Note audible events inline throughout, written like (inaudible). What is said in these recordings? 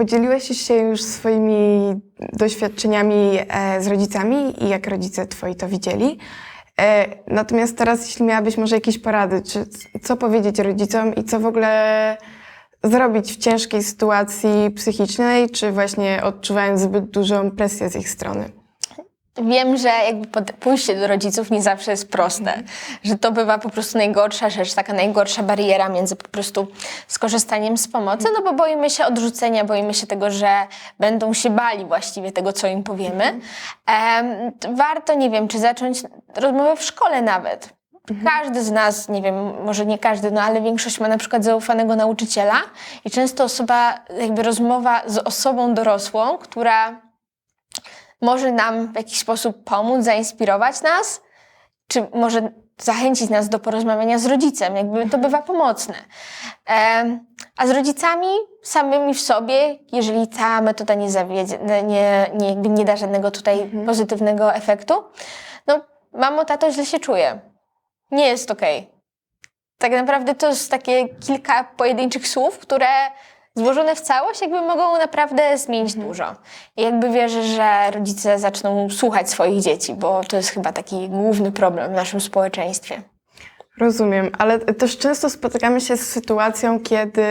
Podzieliłeś się już swoimi doświadczeniami e, z rodzicami i jak rodzice twoi to widzieli. E, natomiast teraz, jeśli miałabyś może jakieś porady, czy co powiedzieć rodzicom i co w ogóle zrobić w ciężkiej sytuacji psychicznej, czy właśnie odczuwając zbyt dużą presję z ich strony? Wiem, że jakby pójście do rodziców nie zawsze jest proste, że to bywa po prostu najgorsza rzecz, taka najgorsza bariera między po prostu skorzystaniem z pomocy, no bo boimy się odrzucenia, boimy się tego, że będą się bali właściwie tego, co im powiemy. Em, t- warto, nie wiem, czy zacząć rozmowę w szkole nawet. Każdy z nas, nie wiem, może nie każdy, no ale większość ma na przykład zaufanego nauczyciela i często osoba, jakby rozmowa z osobą dorosłą, która może nam w jakiś sposób pomóc, zainspirować nas, czy może zachęcić nas do porozmawiania z rodzicem, jakby to bywa pomocne. A z rodzicami samymi w sobie, jeżeli ta metoda nie zawiedzie, nie, nie, jakby nie da żadnego tutaj pozytywnego efektu, no mamo, tato, źle się czuję. Nie jest okej. Tak naprawdę to jest takie kilka pojedynczych słów, które złożone w całość jakby mogą naprawdę zmienić dużo. I jakby wierzę, że rodzice zaczną słuchać swoich dzieci, bo to jest chyba taki główny problem w naszym społeczeństwie. Rozumiem, ale też często spotykamy się z sytuacją, kiedy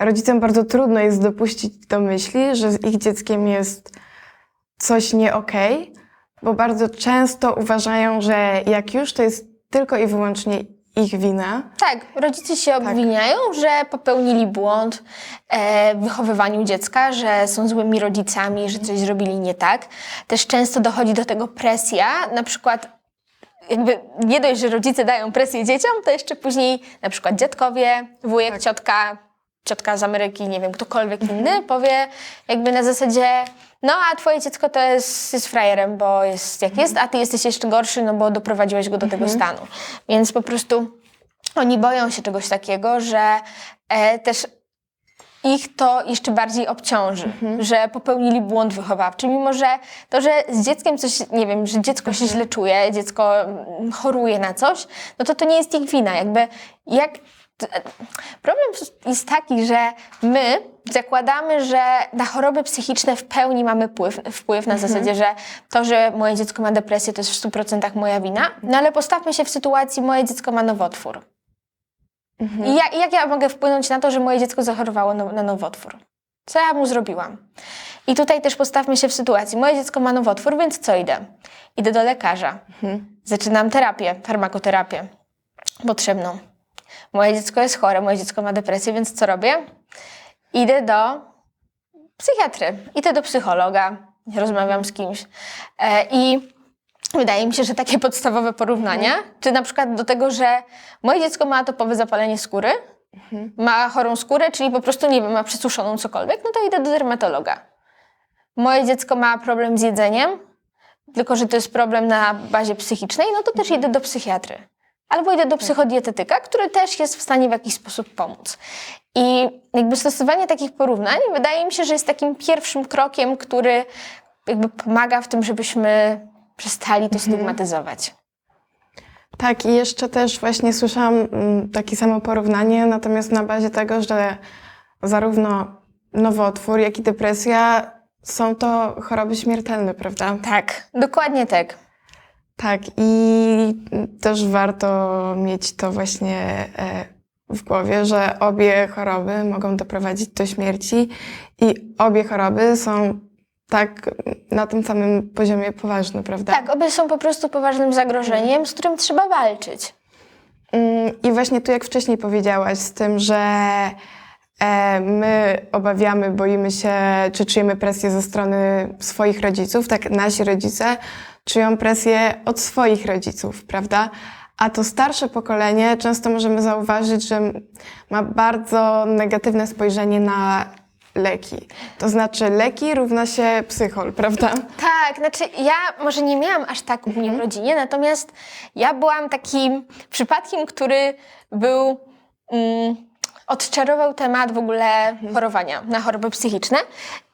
rodzicom bardzo trudno jest dopuścić do myśli, że z ich dzieckiem jest coś nie okej, bo bardzo często uważają, że jak już, to jest tylko i wyłącznie ich wina. Tak, rodzice się obwiniają, że popełnili błąd e, w wychowywaniu dziecka, że są złymi rodzicami, że coś zrobili nie tak. Też często dochodzi do tego presja, na przykład jakby nie dość, że rodzice dają presję dzieciom, to jeszcze później na przykład dziadkowie, wujek, ciotka, ciotka z Ameryki, nie wiem, ktokolwiek inny powie jakby na zasadzie no a twoje dziecko to jest, jest frajerem, bo jest jak jest, a ty jesteś jeszcze gorszy, no bo doprowadziłeś go do tego stanu. Więc po prostu oni boją się czegoś takiego, że e, też ich to jeszcze bardziej obciąży, że popełnili błąd wychowawczy, mimo że to, że z dzieckiem coś, nie wiem, że dziecko się źle czuje, dziecko mm, choruje na coś, no to to nie jest ich wina. Jakby jak Problem jest taki, że my zakładamy, że na choroby psychiczne w pełni mamy wpływ, wpływ na zasadzie, że to, że moje dziecko ma depresję, to jest w 100% moja wina. No ale postawmy się w sytuacji, moje dziecko ma nowotwór. I ja, jak ja mogę wpłynąć na to, że moje dziecko zachorowało no, na nowotwór? Co ja mu zrobiłam? I tutaj też postawmy się w sytuacji, moje dziecko ma nowotwór, więc co idę? Idę do lekarza. Zaczynam terapię, farmakoterapię potrzebną. Moje dziecko jest chore, moje dziecko ma depresję, więc co robię? Idę do psychiatry, idę do psychologa, rozmawiam z kimś. E, I wydaje mi się, że takie podstawowe porównania, czy na przykład do tego, że moje dziecko ma atopowe zapalenie skóry, ma chorą skórę, czyli po prostu, nie wiem, ma przesuszoną cokolwiek, no to idę do dermatologa. Moje dziecko ma problem z jedzeniem, tylko że to jest problem na bazie psychicznej, no to też idę do psychiatry. Albo idę do psychodietetyka, który też jest w stanie w jakiś sposób pomóc. I jakby stosowanie takich porównań wydaje mi się, że jest takim pierwszym krokiem, który jakby pomaga w tym, żebyśmy przestali to stygmatyzować. Tak, i jeszcze też właśnie słyszałam mm, takie samo porównanie, natomiast na bazie tego, że zarówno nowotwór, jak i depresja są to choroby śmiertelne, prawda? Tak, dokładnie tak. Tak, i też warto mieć to właśnie e, w głowie, że obie choroby mogą doprowadzić do śmierci i obie choroby są tak na tym samym poziomie poważne, prawda? Tak, obie są po prostu poważnym zagrożeniem, z którym trzeba walczyć. Mm, I właśnie tu, jak wcześniej powiedziałaś, z tym, że e, my obawiamy, boimy się, czy czujemy presję ze strony swoich rodziców, tak nasi rodzice czują presję od swoich rodziców, prawda? A to starsze pokolenie często możemy zauważyć, że ma bardzo negatywne spojrzenie na leki. To znaczy leki równa się psychol, prawda? Tak, znaczy ja może nie miałam aż tak u mnie w rodzinie, natomiast ja byłam takim przypadkiem, który był mm, odczarował temat w ogóle chorowania na choroby psychiczne.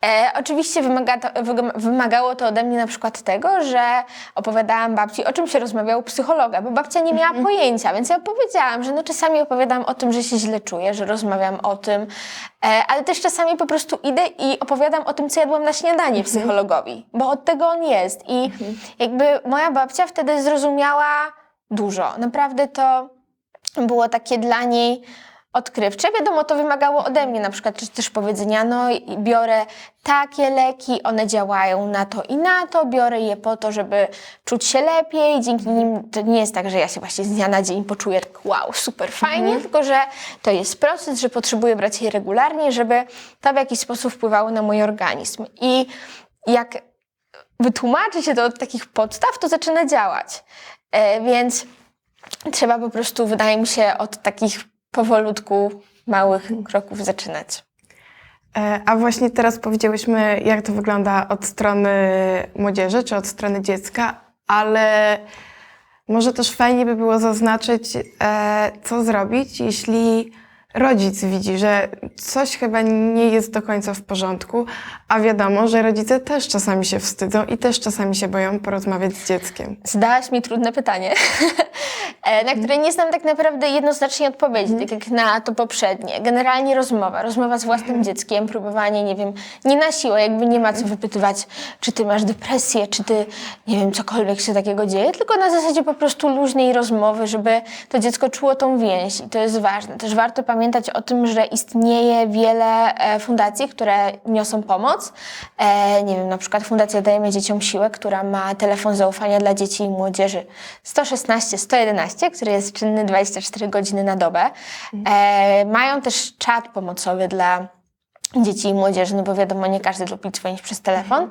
E, oczywiście wymaga to, wymagało to ode mnie na przykład tego, że opowiadałam babci, o czym się rozmawiał psychologa, bo babcia nie miała pojęcia, więc ja opowiedziałam, że no czasami opowiadam o tym, że się źle czuję, że rozmawiam o tym, e, ale też czasami po prostu idę i opowiadam o tym, co jadłam na śniadanie psychologowi, bo od tego on jest. I jakby moja babcia wtedy zrozumiała dużo. Naprawdę to było takie dla niej odkrywcze. Wiadomo, to wymagało ode mnie na przykład też- też powiedzenia, no biorę takie leki, one działają na to i na to, biorę je po to, żeby czuć się lepiej, dzięki nim to nie jest tak, że ja się właśnie z dnia na dzień poczuję tak wow, super fajnie, tylko że to jest proces, że potrzebuję brać je regularnie, żeby to w jakiś sposób wpływało na mój organizm. I jak wytłumaczy się to od takich podstaw, to zaczyna działać. E, więc trzeba po prostu, wydaje mi się, od takich powolutku małych kroków zaczynać. E, A właśnie teraz powiedziałyśmy, jak to wygląda od strony młodzieży czy od strony dziecka, ale może też fajnie by było zaznaczyć, e, co zrobić, jeśli rodzic widzi, że coś chyba nie jest do końca w porządku, a wiadomo, że rodzice też czasami się wstydzą i też czasami się boją porozmawiać z dzieckiem. Zdałaś mi trudne pytanie, (laughs) e, na które nie znam tak naprawdę jednoznacznie odpowiedzi, tak jak na to poprzednie. Generalnie rozmowa, rozmowa z własnym (laughs) dzieckiem, próbowanie, nie wiem, nie na siłę, jakby nie ma co wypytywać, czy ty masz depresję, czy ty, nie wiem, cokolwiek się takiego dzieje, tylko na zasadzie po prostu luźnej rozmowy, żeby to dziecko czuło tą więź i to jest ważne. Też warto pamiętać o tym, że istnieje wiele e, fundacji, które niosą pomoc. E, nie wiem, na przykład Fundacja Dajemy Dzieciom Siłę, która ma telefon zaufania dla dzieci i młodzieży 116-111, który jest czynny 24 godziny na dobę. E, mają też czat pomocowy dla dzieci i młodzieży, no bo wiadomo, nie każdy lubi dzwonić przez telefon.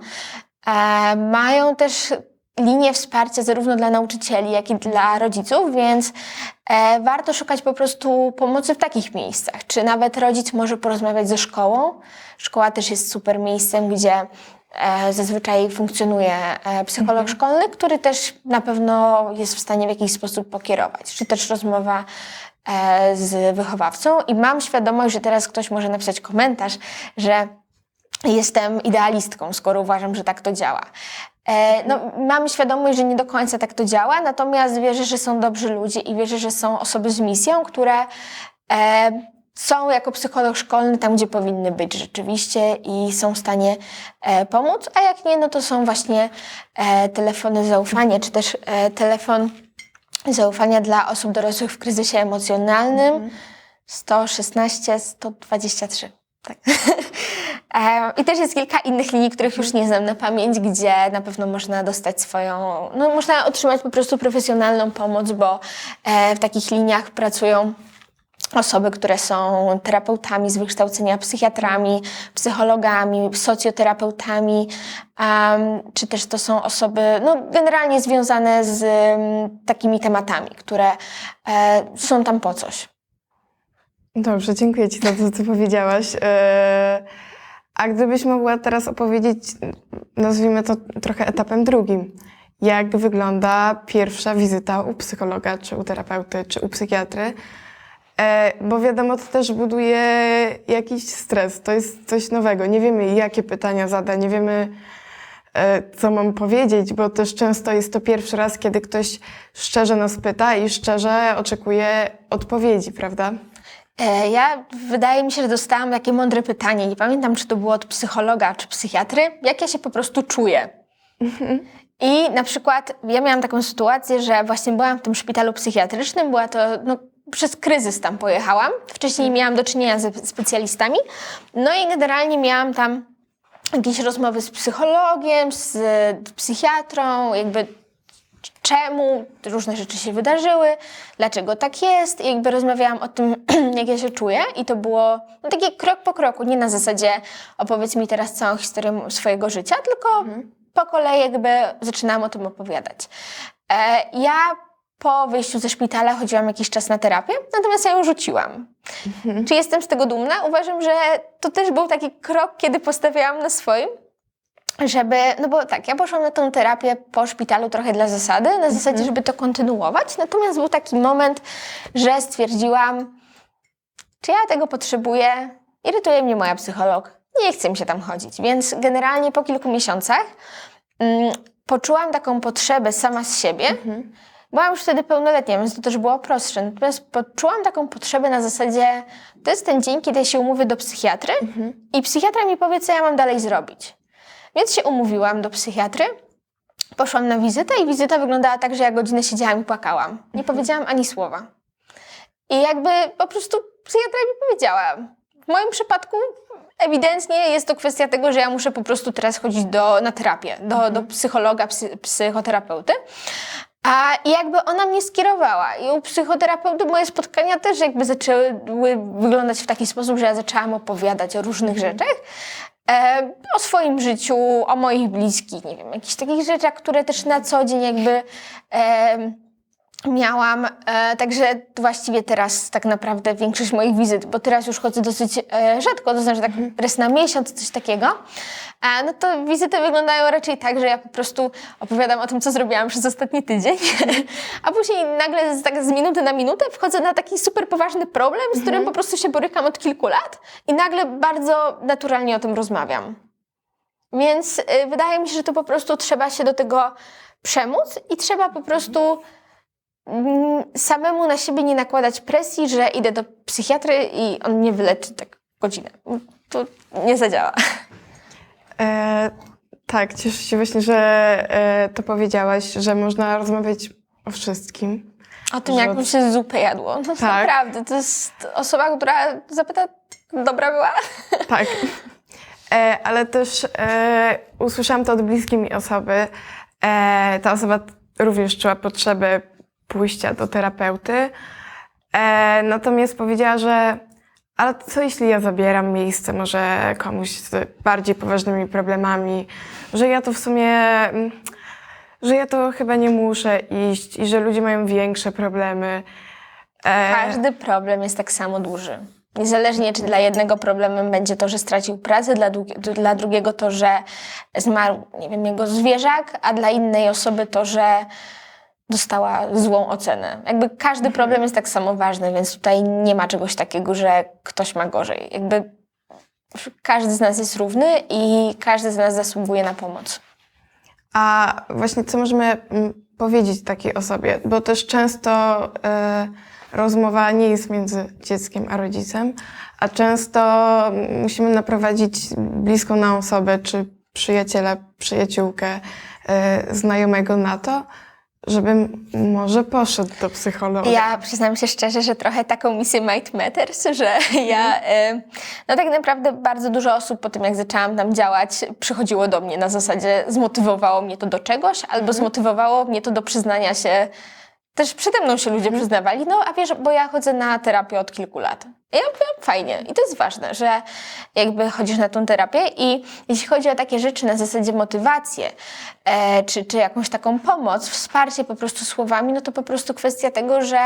Mają też linię wsparcia zarówno dla nauczycieli, jak i dla rodziców, więc warto szukać po prostu pomocy w takich miejscach. Czy nawet rodzic może porozmawiać ze szkołą. Szkoła też jest super miejscem, gdzie e, zazwyczaj funkcjonuje e, psycholog szkolny, który też na pewno jest w stanie w jakiś sposób pokierować. Czy też rozmowa e, z wychowawcą. I mam świadomość, że teraz ktoś może napisać komentarz, że jestem idealistką, skoro uważam, że tak to działa. E, no, mam świadomość, że nie do końca tak to działa, natomiast wierzę, że są dobrzy ludzie i wierzę, że są osoby z misją, które e, są jako psycholog szkolny tam, gdzie powinny być rzeczywiście i są w stanie e, pomóc, a jak nie, no to są właśnie e, telefony zaufania, czy też e, telefon zaufania dla osób dorosłych w kryzysie emocjonalnym 116 123. Tak. (laughs) I też jest kilka innych linii, których już nie znam na pamięć, gdzie na pewno można dostać swoją, no można otrzymać po prostu profesjonalną pomoc, bo e, w takich liniach pracują osoby, które są terapeutami z wykształcenia, psychiatrami, psychologami, socjoterapeutami, czy też to są osoby no, generalnie związane z takimi tematami, które e, są tam po coś. Dobrze, dziękuję Ci za to, co powiedziałaś. E, A gdybyś mogła teraz opowiedzieć, nazwijmy to trochę etapem drugim, jak wygląda pierwsza wizyta u psychologa, czy u terapeuty, czy u psychiatry? E, Bo wiadomo, to też buduje jakiś stres, to jest coś nowego. Nie wiemy, jakie pytania zada, nie wiemy, e, co mam powiedzieć, bo też często jest to pierwszy raz, kiedy ktoś szczerze nas pyta i szczerze oczekuje odpowiedzi, prawda? E, Ja wydaje mi się, że dostałam takie mądre pytanie. Nie pamiętam, czy to było od psychologa, czy psychiatry. Jak ja się po prostu czuję. I na przykład ja miałam taką sytuację, że właśnie byłam w tym szpitalu psychiatrycznym, była to, no, przez kryzys tam pojechałam. Wcześniej miałam do czynienia ze specjalistami. No i generalnie miałam tam jakieś rozmowy z psychologiem, z psychiatrą, jakby czemu różne rzeczy się wydarzyły, dlaczego tak jest. I jakby rozmawiałam o tym, (clears throat) jak ja się czuję, i to było no, takie krok po kroku, nie na zasadzie opowiedz mi teraz całą historię swojego życia, tylko po kolei jakby zaczynałam o tym opowiadać. E, ja po wyjściu ze szpitala chodziłam jakiś czas na terapię, natomiast ja ją rzuciłam. Czy jestem z tego dumna? Uważam, że to też był taki krok, kiedy postawiałam na swoim, żeby, no bo tak, ja poszłam na tą terapię po szpitalu trochę dla zasady, na zasadzie, żeby to kontynuować, natomiast był taki moment, że stwierdziłam, czy ja tego potrzebuję? Irytuje mnie moja psycholog. Nie chce mi się tam chodzić. Więc generalnie po kilku miesiącach mm, poczułam taką potrzebę sama z siebie. Byłam już wtedy pełnoletnia, więc to też było prostsze. Natomiast poczułam taką potrzebę na zasadzie, to jest ten dzień, kiedy się umówię do psychiatry i psychiatra mi powie, co ja mam dalej zrobić. Więc się umówiłam do psychiatry, poszłam na wizytę i wizyta wyglądała tak, że ja godzinę siedziałam i płakałam. Nie powiedziałam ani słowa. I jakby po prostu psychiatra mi powiedziała. W moim przypadku ewidentnie jest to kwestia tego, że ja muszę po prostu teraz chodzić do, na terapię, do, do psychologa, psy, psychoterapeuty. A jakby ona mnie skierowała i u psychoterapeuty moje spotkania też jakby zaczęły wyglądać w taki sposób, że ja zaczęłam opowiadać o różnych rzeczach. E, o swoim życiu, o moich bliskich, nie wiem, jakichś takich rzeczach, które też na co dzień jakby e, miałam. E, także właściwie teraz tak naprawdę większość moich wizyt, bo teraz już chodzę dosyć e, rzadko, to znaczy tak raz na miesiąc, coś takiego, e, no to wizyty wyglądają raczej tak, że ja po prostu opowiadam o tym, co zrobiłam przez ostatni tydzień, (laughs) a później nagle z, tak z minuty na minutę wchodzę na taki super poważny problem, z którym po prostu się borykam od kilku lat i nagle bardzo naturalnie o tym rozmawiam. Więc y, wydaje mi się, że to po prostu trzeba się do tego przemóc i trzeba po prostu samemu na siebie nie nakładać presji, że idę do psychiatry i on mnie wyleczy tak godzinę. To nie zadziała. E, tak, cieszę się właśnie, że e, to powiedziałaś, że można rozmawiać o wszystkim. O tym, Że- jak mi się zupę jadło. No Tak. naprawdę, to jest osoba, która zapyta, dobra była? Tak. E, ale też e, usłyszałam to od bliskiej mi osoby. E, ta osoba również czuła potrzebę pójścia do terapeuty. E, natomiast powiedziała, że ale co jeśli ja zabieram miejsce może komuś z bardziej poważnymi problemami, że ja to w sumie, mm, że ja to chyba nie muszę iść i że ludzie mają większe problemy. E, Każdy problem jest tak samo duży. Niezależnie, czy dla jednego problemem będzie to, że stracił pracę, dla, dla drugiego to, że zmarł, nie wiem, jego zwierzak, a dla innej osoby to, że dostała złą ocenę. Jakby każdy problem jest tak samo ważny, więc tutaj nie ma czegoś takiego, że ktoś ma gorzej. Jakby każdy z nas jest równy i każdy z nas zasługuje na pomoc. A właśnie co możemy mm, powiedzieć takiej osobie? Bo też często e, rozmowa nie jest między dzieckiem a rodzicem, a często mm, musimy naprowadzić bliską nam osobę, czy przyjaciela, przyjaciółkę, e, znajomego na to, żeby m- może poszedł do psychologa. Ja przyznam się szczerze, że trochę taką misję Might Matters, że (laughs) ja, e, no tak naprawdę bardzo dużo osób po tym, jak zaczęłam tam działać, przychodziło do mnie na zasadzie, zmotywowało mnie to do czegoś, albo zmotywowało mnie to do przyznania się, też przede mną się ludzie przyznawali, no a wiesz, bo ja chodzę na terapię od kilku lat. I ja mówię, fajnie. I to jest ważne, że jakby chodzisz na tą terapię i jeśli chodzi o takie rzeczy na zasadzie motywację, e, czy, czy jakąś taką pomoc, wsparcie po prostu słowami, no to po prostu kwestia tego, że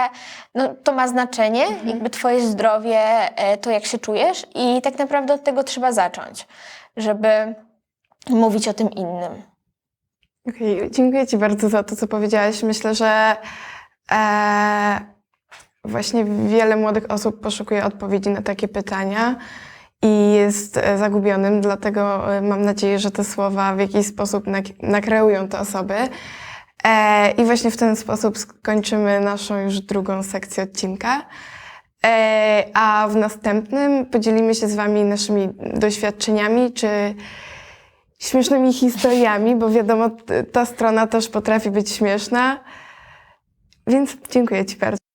no, to ma znaczenie, jakby twoje zdrowie, e, to jak się czujesz i tak naprawdę od tego trzeba zacząć, żeby mówić o tym innym. Okej, dziękuję Ci bardzo za to, co powiedziałaś. Myślę, że e, właśnie wiele młodych osób poszukuje odpowiedzi na takie pytania i jest e, zagubionym, dlatego e, mam nadzieję, że te słowa w jakiś sposób nak- nakreują te osoby. I właśnie w ten sposób skończymy naszą już drugą sekcję odcinka. A w następnym podzielimy się z Wami naszymi doświadczeniami, czy śmiesznymi historiami, bo wiadomo, ta strona też potrafi być śmieszna. Więc dziękuję Ci bardzo.